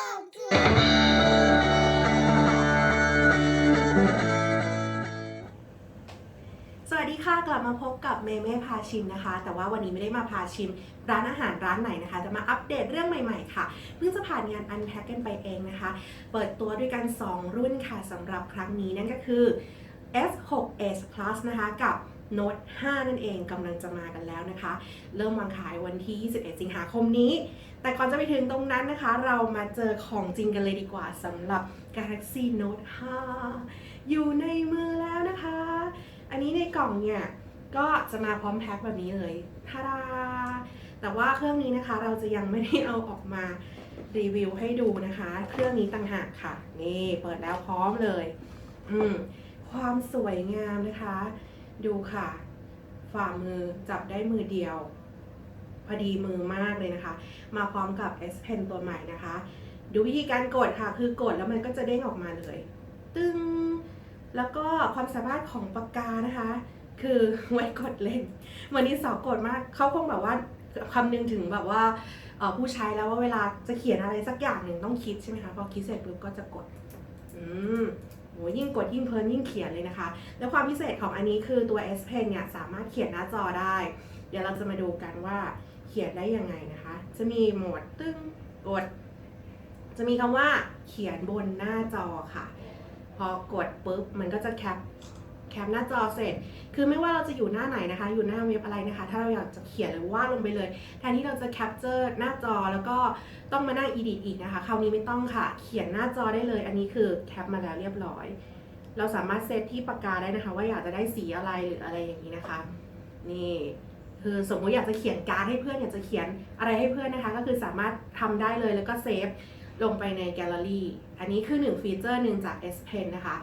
สวัสดีค่ะ กลับมาพบกับเมเม่พาชิมนะคะ แต่ว่าวันนี้ไม่ได้มาพาชิมร้านอาหารร้านไหนนะคะ จะมาอัปเดตเรื่องใหม่ๆค่ะ เพิ่งจะผ่านงาน Unpack กันไปเองนะคะ เปิดตัวด้วยกัน 2 รุ่นค่ะสำหรับครั้งนี้นั่นก็คือ S6s Plus นะคะกับ Note 5นั่นเองกำลังจะมากันแล้วนะคะ เริ่มวางขายวันที่ 21 สิงหาคมนี้ แต่ก่อนจะไปถึงตรงนั้นนะคะ เรามาเจอของจริงกันเลยดีกว่าสำหรับ Galaxy Note 5 อยู่ในมือแล้วนะคะ อันนี้ในกล่องเนี่ยก็จะมาพร้อมแพ็คแบบนี้เลยทาดาแต่ว่าเครื่องนี้นะคะเราจะยังไม่ได้เอาออกมารีวิวให้ดูนะคะ เครื่องนี้ต่างหากค่ะ นี่เปิดแล้วพร้อมเลย อืมความสวยงามนะคะ ดูค่ะ ฝ่ามือจับได้มือเดียว พอดีมือมากเลยนะคะ มาพร้อมกับ S Pen ตัวใหม่นะคะ ดูวิธีการกดค่ะ คือกดแล้วมันก็จะเด้งออกมาเลย ตึ้งแล้วก็ความสามารถของปากกานะคะ คือไว้กดเล่น วันนี้สาวกดมากเขาคงแบบว่าคำนึงถึงแบบว่าผู้ใช้แล้วว่าเวลาจะเขียนอะไรสักอย่างหนึ่งต้องคิดใช่ไหมคะพอคิดเสร็จปุ๊บก็จะกด อืม หยิ่งกดยิ่งเพลินยิ่งเขียนเลยนะคะ และความพิเศษของอันนี้คือตัว S Pen เนี่ยสามารถเขียนหน้าจอได้ เดี๋ยวเราจะมาดูกันว่าเขียนได้ยังไงนะคะ จะมีโหมดตึ้งกด จะมีคำว่าเขียนบนหน้าจอค่ะ พอกดปุ๊บมันก็จะแคป แคปหน้าจอเสร็จ คือไม่ว่าเราจะอยู่หน้าไหนนะคะ อยู่หน้าเว็บอะไรนะคะ ถ้าเราอยากจะเขียนหรือวาดลงไปเลย แทนที่เราจะแคปเจอร์หน้าจอแล้วก็ต้องมานั่ง edit อีกนะคะ คราวนี้ไม่ต้องค่ะ เขียนหน้าจอได้เลย อันนี้คือแคปมาแล้วเรียบร้อย เราสามารถเซตที่ปากกาได้นะคะ ว่าอยากจะได้สีอะไรหรืออะไรอย่างนี้นะคะ นี่คือสมมติอยากจะเขียนการ์ดให้เพื่อนอยากจะเขียนอะไรให้เพื่อนนะคะ ก็คือสามารถทำได้เลยแล้วก็เซฟลงไปในแกลเลอรี่ อันนี้คือหนึ่งฟีเจอร์หนึ่งจาก S Pen นะคะ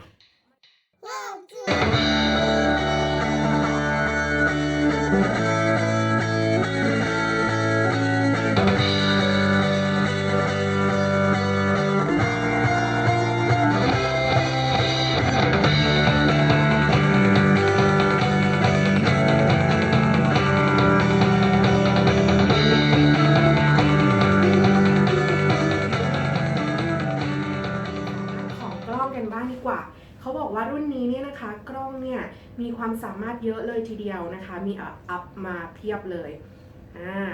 เนี่ยนะคะกล้องเนี่ยมีความสามารถเยอะเลยทีเดียวนะคะ มีอัพมาเพียบเลยอ่า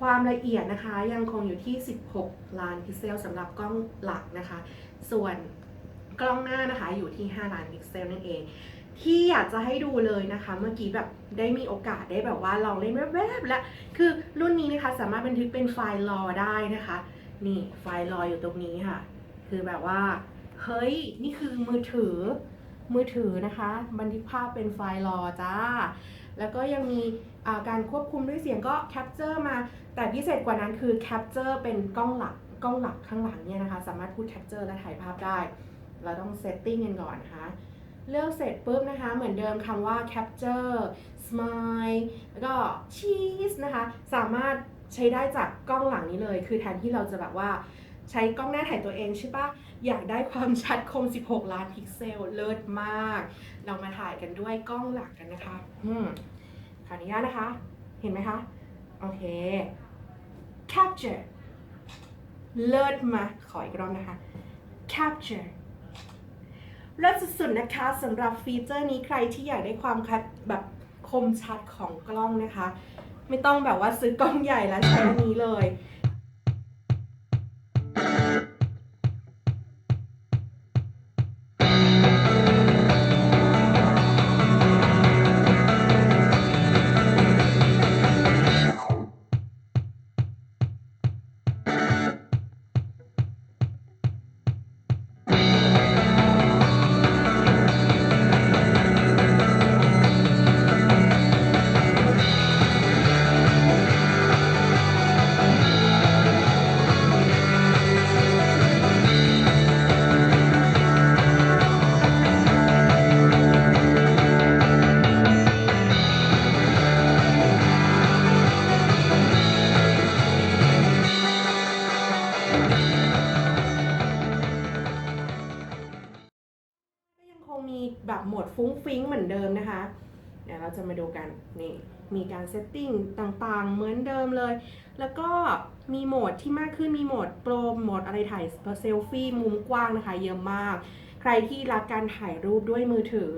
ความละเอียดนะคะยังคงอยู่ที่ 16 ล้านพิกเซลสำหรับกล้องหลักนะคะ ส่วนกล้องหน้านะคะอยู่ที่ 5 ล้านพิกเซลนั่นเอง ที่อยากจะให้ดูเลยนะคะ เมื่อกี้แบบได้มีโอกาสได้แบบว่าลองเล่นแวบๆแล้วคือรุ่นนี้นะคะสามารถบันทึกเป็นไฟล์รอได้นะคะ นี่ไฟล์รออยู่ตรงนี้ค่ะ คือแบบว่า เฮ้ย นี่คือมือถือ มือถือนะคะ บันทึกภาพเป็นไฟล์รอจ้า แล้วก็ยังมีการควบคุมด้วยเสียงก็แคปเจอร์มา แต่พิเศษกว่านั้นคือแคปเจอร์เป็นกล้องหลักกล้องหลักข้างหลังเนี่ยนะคะ สามารถพูดแคปเจอร์และถ่ายภาพได้ เราต้องเซตติ้งกันก่อนนะคะเลือกเสร็จปุ๊บนะคะ เหมือนเดิมคำว่า capture smile แล้วก็ cheese นะคะ สามารถใช้ได้จากกล้องหลังนี้เลย คือแทนที่เราจะแบบว่า ใช้กล้องหน้าถ่ายตัวเองใช่ปะอยากได้ความชัดคม 16 ล้านพิกเซล เลิศมาก เรามาถ่ายกันด้วยกล้องหลักกันนะคะ อืมขออนุญาตนะคะ เห็นไหมคะ โอเค capture เลิศมา ขออีกรอบนะคะ capture เลิศสุดๆนะคะสำหรับฟีเจอร์นี้ใครที่อยากได้ความคัดแบบคมชัดของกล้องนะคะ ไม่ต้องแบบว่าซื้อกล้องใหญ่แล้วใช้อันนี้เลย โหมดฟุ้งฟิ้งเหมือนเดิมนะคะ เดี๋ยวเราจะมาดูกันนี่มีการเซตติ้งต่างๆ เหมือนเดิมเลย แล้วก็มีโหมดที่มากขึ้น มีโหมดโปรโหมดอะไรถ่ายเซลฟี่มุมกว้างนะคะ เยอะมาก ใครที่รักการถ่ายรูปด้วยมือถือ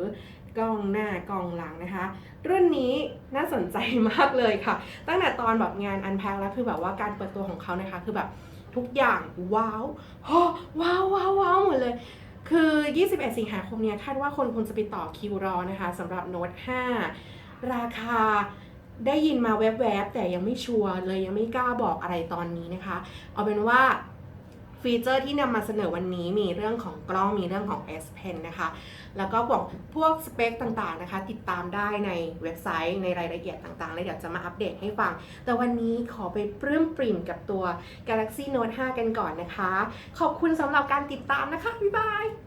กล้องหน้ากล้องหลังนะคะ รุ่นนี้น่าสนใจมากเลยค่ะ ตั้งแต่ตอนแบบงานอันแพ็คแล้วคือแบบว่าการเปิดตัวของเขานะคะ คือแบบทุกอย่างว้าวโอ้ว้าวว้าวว้าวหมดเลย คือ 21 สิงหาคมเนี่ยคาดว่าคนคงจะไปต่อคิวรอนะคะสำหรับโน้ต 5 ราคาได้ยินมาแวบๆ แต่ยังไม่ชัวร์เลยยังไม่กล้าบอกอะไรตอนนี้นะคะ เอาเป็นว่า ฟีเจอร์ที่นำมาเสนอวันนี้มีเรื่องของกล้องมีเรื่องของ S Pen นะคะ แล้วก็พวกพวกสเปคต่างๆนะคะ ติดตามได้ในเว็บไซต์ในรายละเอียดต่างๆเลยเดี๋ยวจะมาอัปเดตให้ฟัง แต่วันนี้ขอไปปลื้มปริ่มกับตัว Galaxy Note 5 กันก่อนนะคะ ขอบคุณสำหรับการติดตามนะคะ บ๊ายบาย